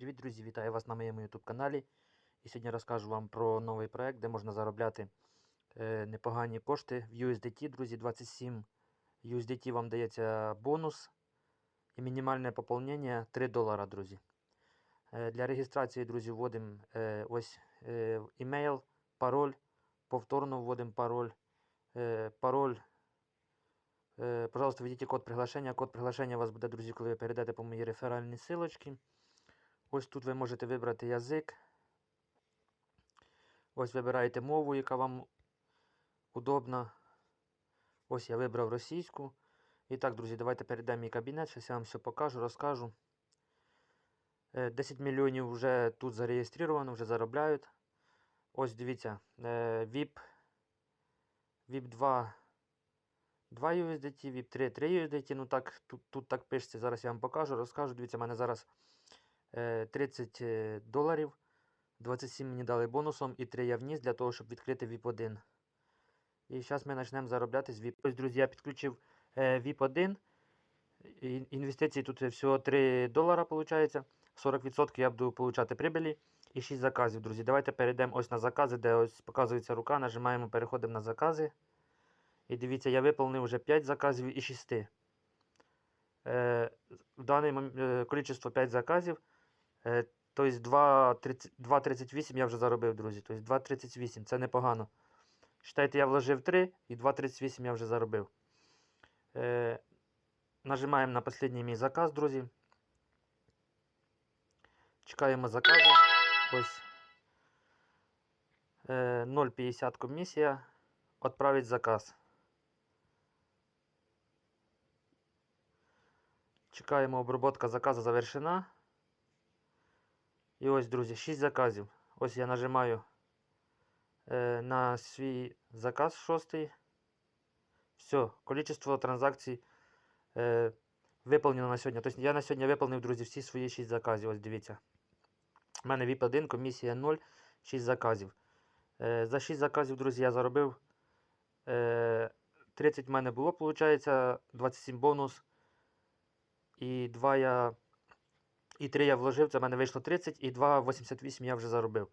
Привіт, друзі! Вітаю вас на моєму YouTube каналі. І сьогодні розкажу вам про новий проект, де можна заробляти е, непогані кошти в USDT, друзі, 27 USDT вам дається бонус і мінімальне поповнення 3 долара, друзі. Е, для реєстрації, друзі, вводимо е, ось е, email, пароль, повторно вводимо пароль. Е, пароль. Е, пожалуйста, введіть код приглашення. Код приглашення у вас буде, друзі, коли ви перейдете по моїй реферальній силочці. Ось тут ви можете вибрати язик. Ось вибираєте мову, яка вам удобна. Ось я вибрав російську. І так, друзі, давайте перейдемо мій кабінет. Зараз я вам все покажу, розкажу. Е, 10 мільйонів вже тут зареєстровано, вже заробляють. Ось дивіться, е, VIP, VIP 2, 2 USDT, VIP 3, 3 USDT. Ну так, тут, тут так пишеться. Зараз я вам покажу, розкажу. Дивіться, в мене зараз е, 30 е, доларів. 27 мені дали бонусом і 3 я вніс для того, щоб відкрити VIP 1. І зараз ми почнемо заробляти з VIP. Ось, друзі, я підключив е, VIP 1. Інвестиції тут всього 3 долара, виходить. 40% я буду получати прибилі. І 6 заказів, друзі. Давайте перейдемо ось на закази, де ось показується рука. Нажимаємо, переходимо на закази. І дивіться, я виповнив вже 5 заказів і 6. Е, в даний е, кількість 5 заказів. Е, тобто 2,38 я вже заробив, друзі. Тобто 2,38 це непогано. Считайте, я вложив 3 і 2,38 я вже заробив. Е, нажимаємо на останній мій заказ, друзі. Чекаємо заказу. Ось. Е, 0,50 комісія. Отправить заказ. Чекаємо, обробка заказу завершена. І ось, друзі, 6 заказів. Ось я нажимаю е, на свій заказ шостий. Все, количество транзакцій е, виповнено на сьогодні. Тобто я на сьогодні виповнив, друзі, всі свої 6 заказів. Ось дивіться. У мене VIP 1, комісія 0, 6 заказів. Е, за 6 заказів, друзі, я заробив. Е, 30 в мене було, виходить, 27 бонус. І 2 я. І 3 я вложив, це в мене вийшло 30, і 2,88 я вже заробив.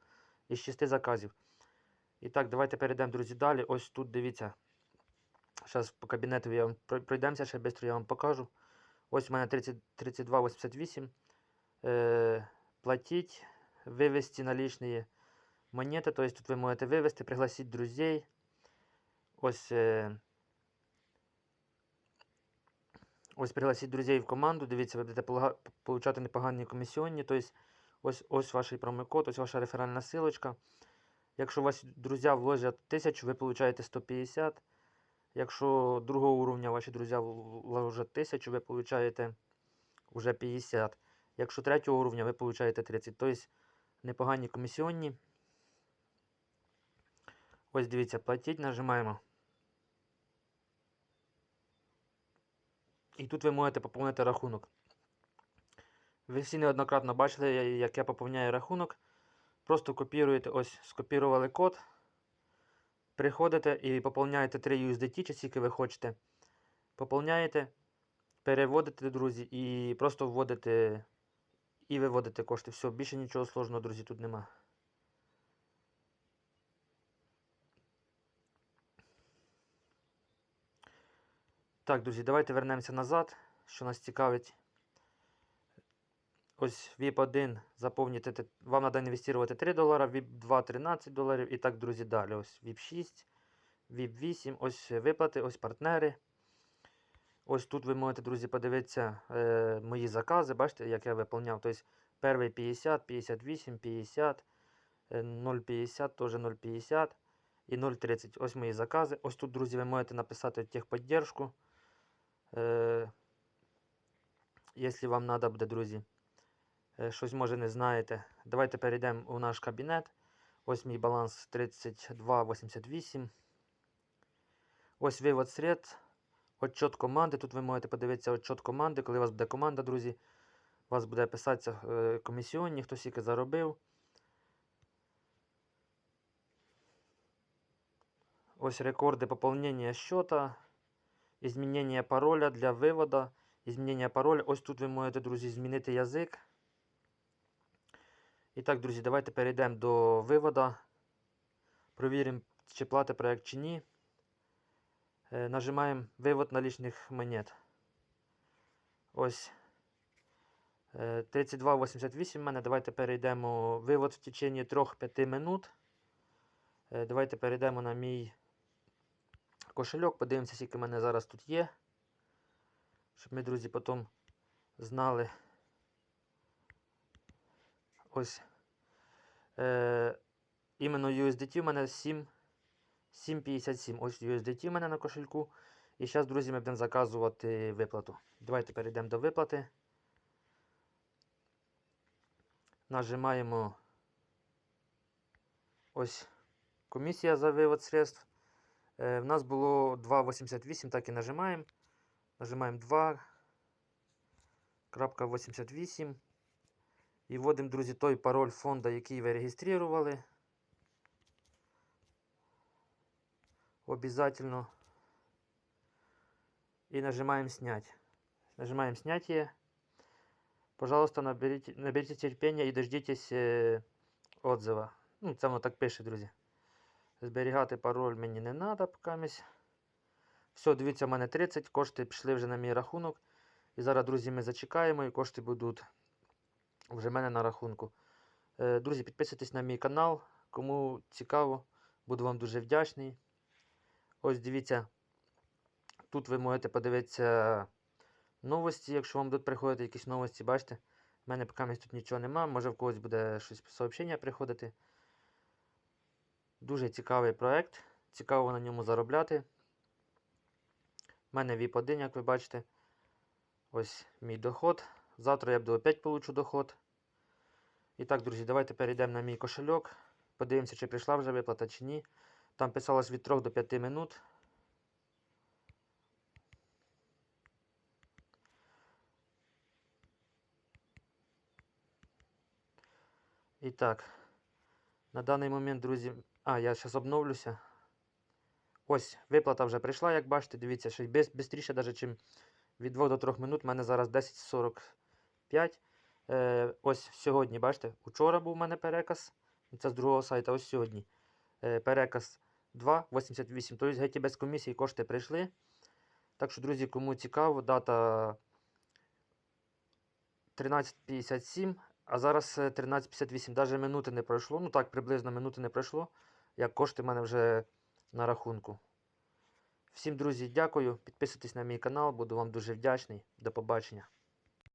Із 6 заказів. І так, давайте перейдемо, друзі, далі. Ось тут дивіться. Зараз по кабінету я вам пройдемося, ще швидко я вам покажу. Ось у мене 32,88. Е, платіть, вивести налічні монети. Тобто тут ви можете вивести, пригласити друзей. Ось. Е, Ось пригласіть друзей в команду. Дивіться, ви будете получати непогані комісіонні. Тобто, ось, ось ваш промокод, ось ваша реферальна силочка. Якщо у вас друзі вложать 1000, ви получаєте 150. Якщо другого уровня ваші друзі вложать 1000, ви получаєте вже 50. Якщо третього уровня, ви получаєте 30. Тобто непогані комісіонні. Ось дивіться, платіть, нажимаємо. І тут ви можете поповнити рахунок. Ви всі неоднократно бачили, як я поповняю рахунок. Просто копіруєте, ось, скопірували код. Приходите і поповняєте 3 USDT, чи скільки ви хочете. Поповняєте, переводите, друзі, і просто вводите і виводите кошти. Все, більше нічого сложного, друзі, тут нема. Так, друзі, давайте вернемося назад, що нас цікавить. Ось VIP 1 заповнити. Вам треба інвестувати 3 долара, VIP 2 13 доларів. І так, друзі, далі. Ось VIP 6, VIP 8, ось виплати, ось партнери. Ось тут ви можете, друзі, подивитися е, мої закази. Бачите, як я виповняв. Тобто перший 50, 58, 50, е, 0,50, теж 0,50 і 0,30. Ось мої закази. Ось тут, друзі, ви можете написати техподдержку. Е, Якщо вам треба буде, друзі, е, щось може не знаєте. Давайте перейдемо у наш кабінет. Ось мій баланс 32,88. Ось вивод средств. Отчет команди. Тут ви можете подивитися отчет команди. Коли у вас буде команда, друзі, у вас буде писатися е, комісіонні, хто скільки заробив. Ось рекорди поповнення счета. Изменение пароля для виводу. Изменення пароля. Ось тут ви можете, друзі, змінити язик. І так, друзі, давайте перейдемо до вивода. Провіримо, чи платить проект чи ні. Е, нажимаємо вивод налічних монет. Ось. Е, 32,88 в мене. Давайте перейдемо вивод в течение 3-5 минут. Е, Давайте перейдемо на мій кошельок. Подивимося, скільки в мене зараз тут є. Щоб ми, друзі, потім знали. Ось. Е, іменно USDT в мене 7. 7,57. Ось USDT в мене на кошельку. І зараз, друзі, ми будемо заказувати виплату. Давайте перейдемо до виплати. Нажимаємо ось комісія за вивод средств. Е, в нас було 2,88, так і нажимаємо. Нажимаємо 2.88. І вводимо, друзі, той пароль фонду, який ви реєстрували. Обязательно. И нажимаем снять. Нажимаем снятие. Пожалуйста, наберите, наберите терпения и дождитесь е, отзыва. Ну, це воно так пише, друзі. Зберігати пароль мені не треба покамість. Все, дивіться, в мене 30, кошти пішли вже на мій рахунок. І зараз, друзі, ми зачекаємо і кошти будуть вже в мене на рахунку. Е, друзі, підписуйтесь на мій канал. Кому цікаво, буду вам дуже вдячний. Ось дивіться, тут ви можете подивитися новості, якщо вам будуть приходити якісь новості, бачите. В мене поки тут нічого нема, може в когось буде щось сообщення приходити. Дуже цікавий проект. Цікаво на ньому заробляти. У мене VIP 1, як ви бачите. Ось мій доход. Завтра я буду опять получу доход. І так, друзі, давайте перейдемо на мій кошельок. Подивимося, чи прийшла вже виплата, чи ні. Там писалось від 3 до 5 минут. І так, на даний момент, друзі. А, я зараз обновлюся. Ось, виплата вже прийшла, як бачите, дивіться, ще й швидше, навіть, чим від 2 до 3 минут. У мене зараз 10.45. Е, ось сьогодні, бачите, учора був у мене переказ. Це з другого сайту, ось сьогодні. Е, переказ 2,88. Тобто геть без комісії кошти прийшли. Так що, друзі, кому цікаво, дата 13.57, а зараз е, 13.58. Навіть минути не пройшло. Ну так, приблизно минути не пройшло, як кошти в мене вже на рахунку. Всім, друзі, дякую. Підписуйтесь на мій канал, буду вам дуже вдячний. До побачення.